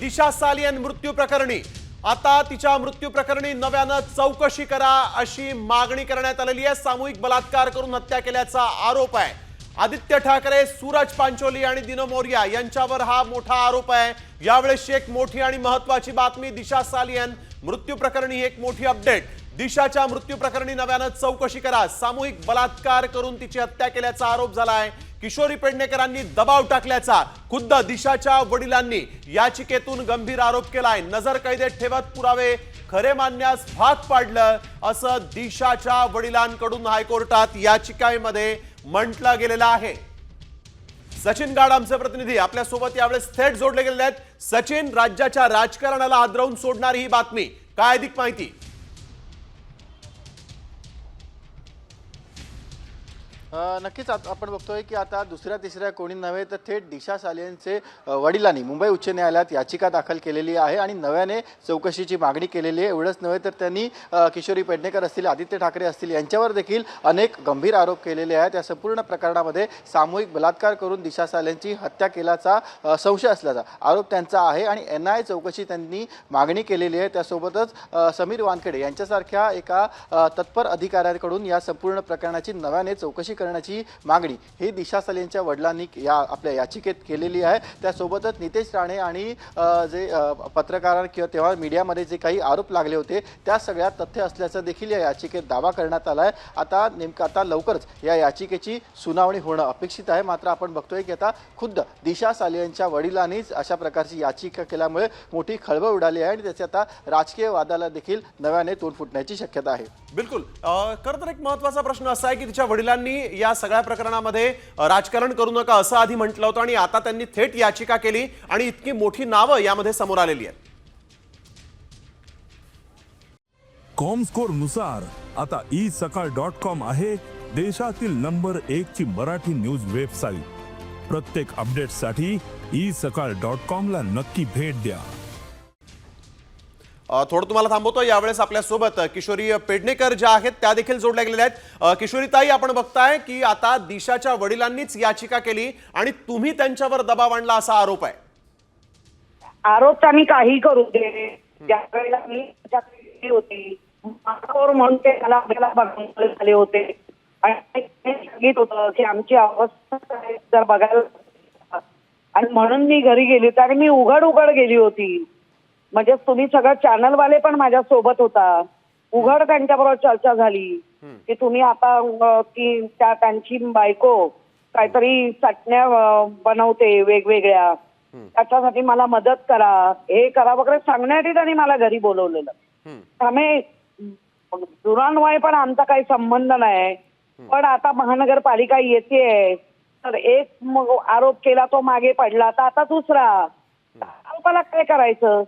दिशा सालियन मृत्यू प्रकरणी. आता तिच्या मृत्यू प्रकरणी नव्यानं चौकशी करा अशी मागणी करण्यात आलेली आहे. सामूहिक बलात्कार करून हत्या केल्याचा आरोप आहे. आदित्य ठाकरे सूरज पांचोली आणि दिनो मोर्या यांच्यावर हा मोठा आरोप आहे. यावेळेस एक मोठी आणि महत्वाची बातमी दिशा सालियन मृत्यू प्रकरणी एक मोठी अपडेट. दिशाच्या मृत्यू प्रकरणी नव्यानं चौकशी करा. सामूहिक बलात्कार करून तिची हत्या केल्याचा आरोप झाला आहे किशोरी पेडणेकरांनी दबाव टाकल्याचा खुद्द दिशाच्या वडिलांनी याचिकेतून गंभीर आरोप केलाय. नजर कैदेत ठेवत पुरावे खरे मानण्यास भाग पाडलं असं दिशाच्या वडिलांकडून हायकोर्टात याचिकेमध्ये म्हटलं गेलेलं आहे. सचिन गाड आमचे प्रतिनिधी आपल्यासोबत यावेळेस थेट जोडले गेलेले आहेत. सचिन राज्याच्या राजकारणाला हादरवून सोडणारी ही बातमी. काय अधिक माहिती? नक्कीच आपण बघतोय की आता दुसऱ्या तिसऱ्या कोणी नव्हे तर थेट दिशा सालियनचे वडिलांनी मुंबई उच्च न्यायालयात याचिका दाखल केलेली आहे आणि नव्याने चौकशीची मागणी केलेली आहे. एवढंच नव्हे तर त्यांनी किशोरी पेडणेकर असतील आदित्य ठाकरे असतील यांच्यावर देखील अनेक गंभीर आरोप केलेले आहेत. या संपूर्ण प्रकरणामध्ये सामूहिक बलात्कार करून दिशा सालेंची हत्या केल्याचा संशय असल्याचा आरोप त्यांचा आहे आणि एन आय चौकशी त्यांनी मागणी केलेली आहे. त्यासोबतच समीर वानखेडे यांच्यासारख्या एका तत्पर अधिकाऱ्यांकडून या संपूर्ण प्रकरणाची नव्याने चौकशी करण्याची मागणी. ही दिशा सालेंच्या वडिलांनी या आपल्या याचिकेत केलेली आहे. त्यासोबतच नितेश राणे आणि जे पत्रकार किंवा तेव्हा मीडियामध्ये जे काही आरोप लागले होते त्या सगळ्या तथ्य असल्याचं देखील या याचिकेत दावा करण्यात आला आहे. आता नेमकं आता लवकरच या याचिकेची सुनावणी होणं अपेक्षित आहे. मात्र आपण बघतोय की आता खुद्द दिशा सालियनच्या वडिलांनीच अशा प्रकारची याचिका केल्यामुळे मोठी खळबळ उडाली आहे आणि त्याचे आता राजकीय वादाला देखील नव्याने तोंड फुटण्याची शक्यता आहे. बिलकुल. खरं तर एक महत्त्वाचा प्रश्न असा आहे की तिच्या वडिलांनी या सगळ्या प्रकरणामध्ये राजकारण करू नका असं आधी म्हटलं होतं आणि आता त्यांनी थेट याचिका केली आणि इतकी मोठी नावं यामध्ये समोर आलेली आहेत. कॉमस्कोरनुसार आता ई सकाळ डॉट कॉम आहे देशातील नंबर एक ची मराठी न्यूज वेबसाईट. प्रत्येक अपडेटसाठी ई सकाळ डॉट कॉम ला नक्की भेट द्या. थोडं तुम्हाला थांबवतो. यावेळेस आपल्यासोबत किशोरी पेडणेकर ज्या आहेत त्या देखील जोडल्या गेलेल्या आहेत. किशोरीताई आपण बघताय की आता दिशाच्या वडिलांनीच याचिका केली आणि तुम्ही त्यांच्यावर दबाव आणला असा आरोप आहे. आरोप त्यांनी काही करू दे. ज्यावेळेला मी होती म्हणून ते आपल्याला झाले होते. आणि सांगित होतं की आमची अवस्था जर बघायला आणि म्हणून मी घरी गेली तर मी उघड उघड गेली होती. म्हणजे तुम्ही सगळं चॅनलवाले पण माझ्या सोबत होता. उघड त्यांच्याबरोबर चर्चा झाली. की तुम्ही आता की त्या त्यांची बायको काहीतरी चटण्या बनवते वेगवेगळ्या. त्याच्यासाठी मला मदत करा. हे करा वगैरे सांगण्यासाठी त्यांनी मला घरी बोलवलेलं. त्यामुळे दुरान्वय पण आमचा काही संबंध नाही. पण आता महानगरपालिका येते. तर एक आरोप केला तो मागे पडला. तर आता दुसरा. आरोपाला काय करायचं?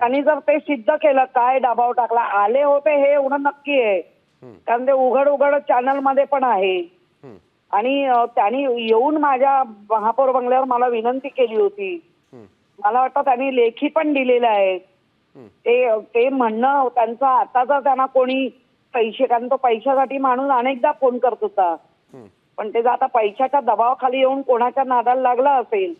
त्यांनी जर ते सिद्ध केलं काय दबाव टाकला आले होते हे एवढं नक्की आहे. कारण ते उघड उघड चॅनलमध्ये पण आहे. आणि त्यांनी येऊन माझ्या महापौर बंगल्यावर मला विनंती केली होती. मला वाटतं त्यांनी लेखी पण दिलेलं आहे ते ते म्हणणं त्यांचं आता जर त्यांना कोणी पैसे कारण तो पैशासाठी माणूस अनेकदा फोन करत होता. पण ते जर आता पैशाच्या दबावाखाली येऊन कोणाच्या नादाला लागला असेल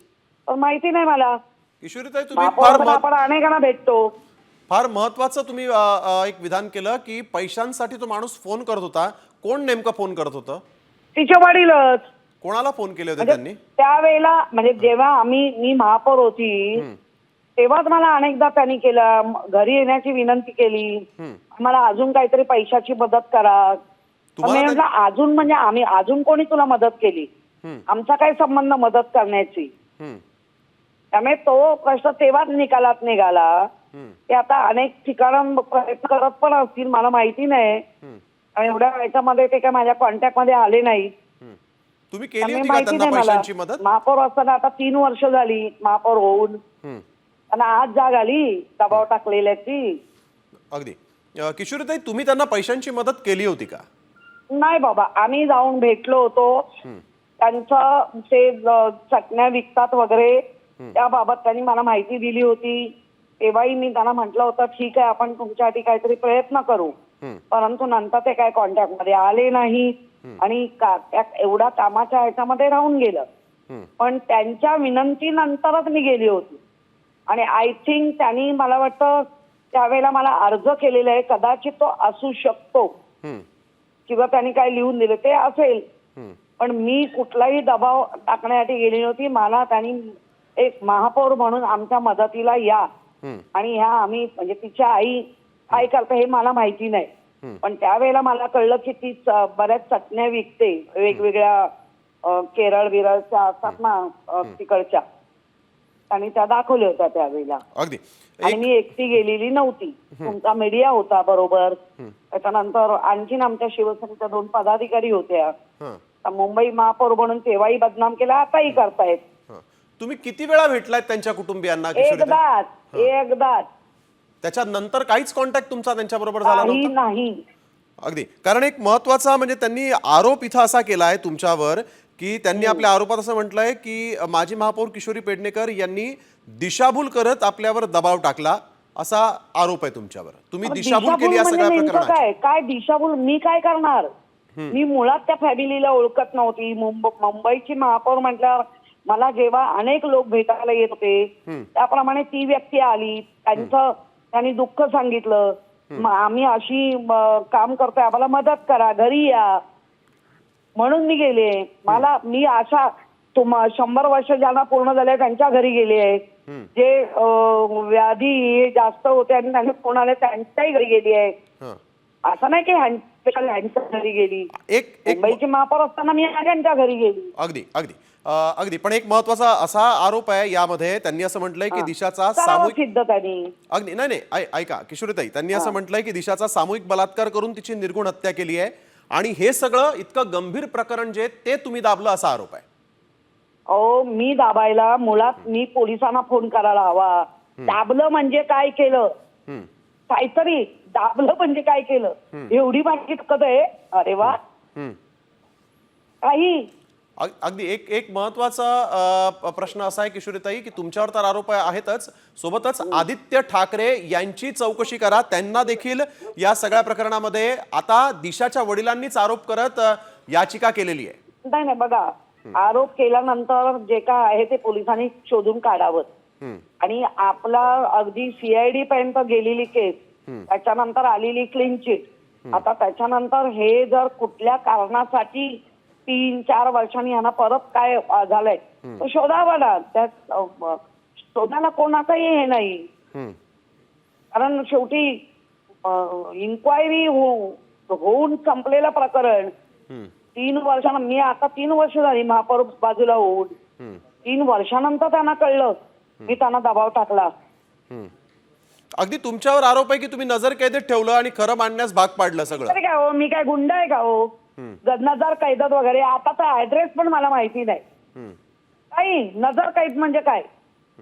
तर माहिती नाही मला. किशोरीताई तुम्ही फार महत्व- आपण अनेकांना भेटतो. फार महत्वाचं तुम्ही अ, अ, एक विधान केलं की पैशांसाठी तो माणूस फोन करत होता. कोण नेमकं फोन करत होतं? तिचे वडीलच. कोणाला फोन केले होते म्हणजे त्यांनी? त्यावेळेला म्हणजे जेव्हा आम्ही मी महापौर होती तेव्हाच मला अनेकदा त्यांनी केलं. म- घरी येण्याची विनंती केली. मला अजून काहीतरी पैशाची मदत करा. तुम्हाला मी म्हटलं अजून म्हणजे आम्ही अजून कोणी तुला मदत केली? आमचा काय संबंध मदत करण्याची. हम्म, त्यामुळे तो प्रश्न तेव्हाच निकालात निघाला. ते आता अनेक ठिकाण प्रयत्न करत पण असतील मला माहिती नाही. आणि एवढ्या याच्यामध्ये ते काय माझ्या कॉन्टॅक्टमध्ये आले नाही. तुम्ही केली त्यामुळे होती का माहिती त्यांना नाही मला. मदत? महापौर असताना आता तीन वर्ष झाली महापौर होऊन. आणि आज जाग आली दबाव टाकलेल्याची. अगदी. अ, किशोरीताई तुम्ही त्यांना पैशांची मदत केली होती का? नाही बाबा आम्ही जाऊन भेटलो होतो. त्यांचं ते चटण्या विकतात वगैरे त्याबाबत त्यांनी मला माहिती दिली होती. तेव्हाही मी त्यांना म्हटलं होतं ठीक आहे आपण तुमच्यासाठी काहीतरी प्रयत्न करू. परंतु नंतर ते काय कॉन्टॅक्टमध्ये आले नाही. आणि का- त्या एवढा कामाच्या ह्याच्यामध्ये राहून गेलं. पण त्यांच्या विनंतीनंतरच मी गेली होती. आणि आय थिंक त्यांनी मला वाटतं त्यावेळेला मला अर्ज केलेला आहे कदाचित तो असू शकतो. किंवा त्यांनी काय लिहून दिलं ते असेल. पण मी कुठलाही दबाव टाकण्यासाठी गेली नव्हती. मला त्यांनी एक महापौर म्हणून आमच्या मदतीला या. आणि ह्या आम्ही म्हणजे तिच्या आई काय करते हे मला माहिती नाही. पण त्यावेळेला मला कळलं की ती बऱ्याच चटण्या विकते. वेगवेगळ्या केरळ विरळच्या असतात ना तिकडच्या. आणि त्या दाखवल्या होत्या त्यावेळेला. आणि मी एकटी गेलेली नव्हती. तुमचा मीडिया होता बरोबर. त्याच्यानंतर आणखीन आमच्या शिवसेनेच्या दोन पदाधिकारी होत्या. मुंबई महापौर म्हणून तेव्हाही बदनाम केला आताही करतायत. तुम्ही किती वेळा भेटलायत त्यांच्या कुटुंबियांना किशोरीताई? एकदाच एकदाच त्याच्यानंतर काहीच कॉन्टॅक्ट तुमचा त्यांच्याबरोबर झाला काही नव्हता? नाही. अगदी. कारण एक महत्त्वाचा म्हणजे त्यांनी आरोप इथं असा केलाय तुमच्यावर की त्यांनी आपल्या आरोपात असं म्हटलंय की अ, माजी महापौर किशोरी पेडणेकर यांनी दिशाभूल करत आपल्यावर दबाव टाकला असा आरोप आहे तुमच्यावर. तुम्ही दिशाभूल केली या म्हणजे नेमकं काय? काय दिशाभूल? मी काय करणार? मी मुळात त्या फॅमिलीला ओळखत नव्हती. मुंब- मुंबईची महापौर म्हटल्यावर मला जेव्हा अनेक लोक भेटायला येत होते त्याप्रमाणे ती व्यक्ती आली. त्यांचं त्यांनी दुःख सांगितलं. आम्ही अशी काम करतोय. आम्हाला मदत करा. घरी या. म्हणून मी गेले. मला मी अशा तुम शंभर वर्ष ज्यांना पूर्ण झाले त्यांच्या घरी गेले आहे. जे व्याधी जास्त होते आणि त्यांना पूर्ण आले त्यांच्याही घरी गेली आहे. असं नाही की ह्यांच्या घरी गेली. मुंबईची महापौर असताना मी त्यांच्या घरी गेली. अगदी अगदी. अगदी. पण एक महत्त्वाचा असा आरोप आहे यामध्ये. त्यांनी असं म्हटलंय की दिशाचा सामूहिक अगदी. नाही नाही. ऐका. किशोरीताई त्यांनी असं म्हटलंय की दिशाचा सामूहिक बलात्कार करून तिची निर्गुण हत्या केली आहे. आणि हे सगळं इतकं गंभीर प्रकरण जे ते तुम्ही दाबलं असा आरोप आहे. अहो मी दाबायला मुळात मी पोलिसांना फोन करायला हवा. दाबलं म्हणजे काय केलं. काहीतरी दाबलं म्हणजे काय केलं? एवढी माहिती कद आहे. अरे वा. काही अगदी एक एक महत्त्वाचा प्रश्न असा आहे किशोरीताई की तुमच्यावर तर आरोप आहे- आहेतच. सोबतच आदित्य ठाकरे यांची चौकशी करा. त्यांना देखील या सगळ्या प्रकरणामध्ये आता दिशाच्या वडिलांनीच आरोप करत याचिका केलेली आहे. नाही नाही बघा. आरोप केल्यानंतर जे काय आहे ते पोलिसांनी शोधून काढावं. आणि आपला अगदी सीआयडी पर्यंत गेलेली केस त्याच्यानंतर आलेली क्लीन चिट आता त्याच्यानंतर हे जर कुठल्या कारणासाठी तीन चार वर्षांनी यांना परत काय झालंय. तर शोधावं ना. त्यात शोधायला कोणाचंही हे नाही. कारण शेवटी इन्क्वायरी होऊन संपलेलं प्रकरण. तीन वर्षानं मी आता तीन वर्ष झाली महापौर बाजूला होऊन. तीन वर्षानंतर त्यांना कळलं. मी त्यांना दबाव टाकला. अगदी तुमच्यावर आरोप आहे की तुम्ही नजर कैदेत ठेवलं आणि खरं मांडण्यास भाग पाडलं सगळं. काय हो मी काय गुंड आहे का हो? नजर कैदात वगैरे आता ऍड्रेस पण मला माहिती नाही. काही नजर कैद म्हणजे काय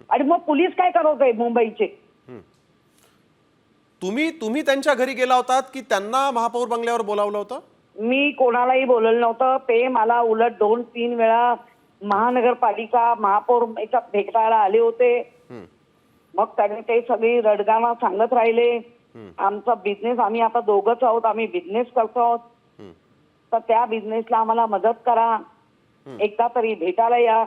आणि मग पोलीस काय करत आहे मुंबईचे तुम्ही तुम्ही त्यांच्या घरी गेला होतात की त्यांना महापौर बंगल्यावर बोलावलं होतं मी कोणालाही बोललं नव्हतं ते मला उलट दोन तीन वेळा महानगरपालिका महापौर याच्यात भेटायला आले होते. मग त्यांनी ते सगळी रडगाणं सांगत राहिले आमचा बिझनेस आम्ही आता दोघंच आहोत आम्ही बिझनेस करतो आहोत. तर त्या बिझनेसला आम्हाला मदत करा. एकदा तरी भेटायला या.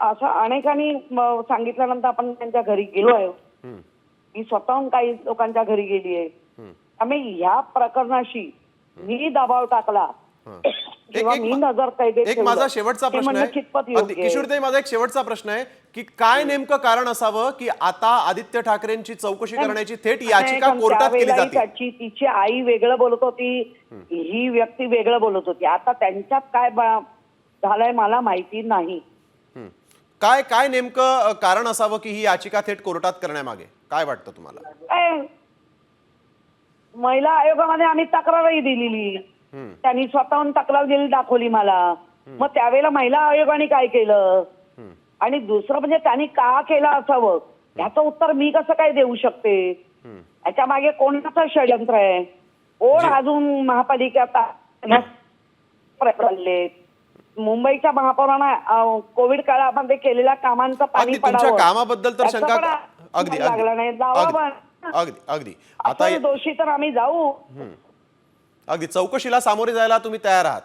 असं अनेकांनी सांगितल्यानंतर आपण त्यांच्या घरी गेलो आहे. मी स्वतःहून काही लोकांच्या घरी गेली आहे. त्यामुळे ह्या प्रकरणाशी मी दबाव टाकला. किंवा एक- मी नजर कैदेत एक ठेवलं. माझा शेवटचा प्रश्न आहे? किशोरताई माझा एक शेवटचा प्रश्न आहे की काय नेमकं कारण असावं की आता आदित्य ठाकरेंची चौकशी करण्याची थेट याचिका कोर्टात केली जाते तिची आई वेगळं बोलत होती ही व्यक्ती वेगळं बोलत होती आता त्यांच्यात काय झालंय मला माहिती नाही. काय काय नेमकं कारण असावं की ही याचिका थेट कोर्टात करण्यामागे काय वाटतं तुम्हाला महिला आयोगामध्ये आम्ही तक्रारही दिलेली. त्यांनी स्वतःहून तक्रार दिली दाखवली मला. मग त्यावेळेला महिला आयोगाने काय केलं. आणि दुसरं म्हणजे त्यांनी का केलं असावं? याचं उत्तर मी कसं काय देऊ शकते. याच्या मागे कोणाचं षडयंत्र आहे? कोण अजून महापालिकेत चालले मुंबईच्या महापौरांना कोविड काळामध्ये केलेल्या कामांचं पाणी पडावं. कामाबद्दल तर शंका लागला नाही. जावा अगदी पण. अगदी दोषी तर आम्ही जाऊ. अगदी चौकशीला सामोरे जायला तुम्ही तयार आहात.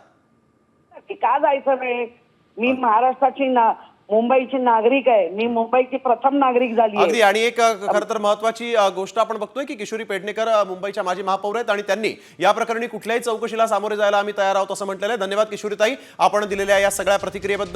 की का जायचं नाही मी महाराष्ट्राची ना मुंबईची नागरिक आहे. मी मुंबईची प्रथम नागरिक झाली अगदी आणि एक खरं तर महत्वाची गोष्ट आपण बघतोय की किशोरी पेडणेकर मुंबईच्या माजी महापौर आहेत आणि त्यांनी या प्रकरणी कुठल्याही चौकशीला सामोरे जायला आम्ही तयार आहोत असं म्हटलेलं आहे. धन्यवाद किशोरीताई. आपण दिलेल्या या सगळ्या प्रतिक्रियेबद्दल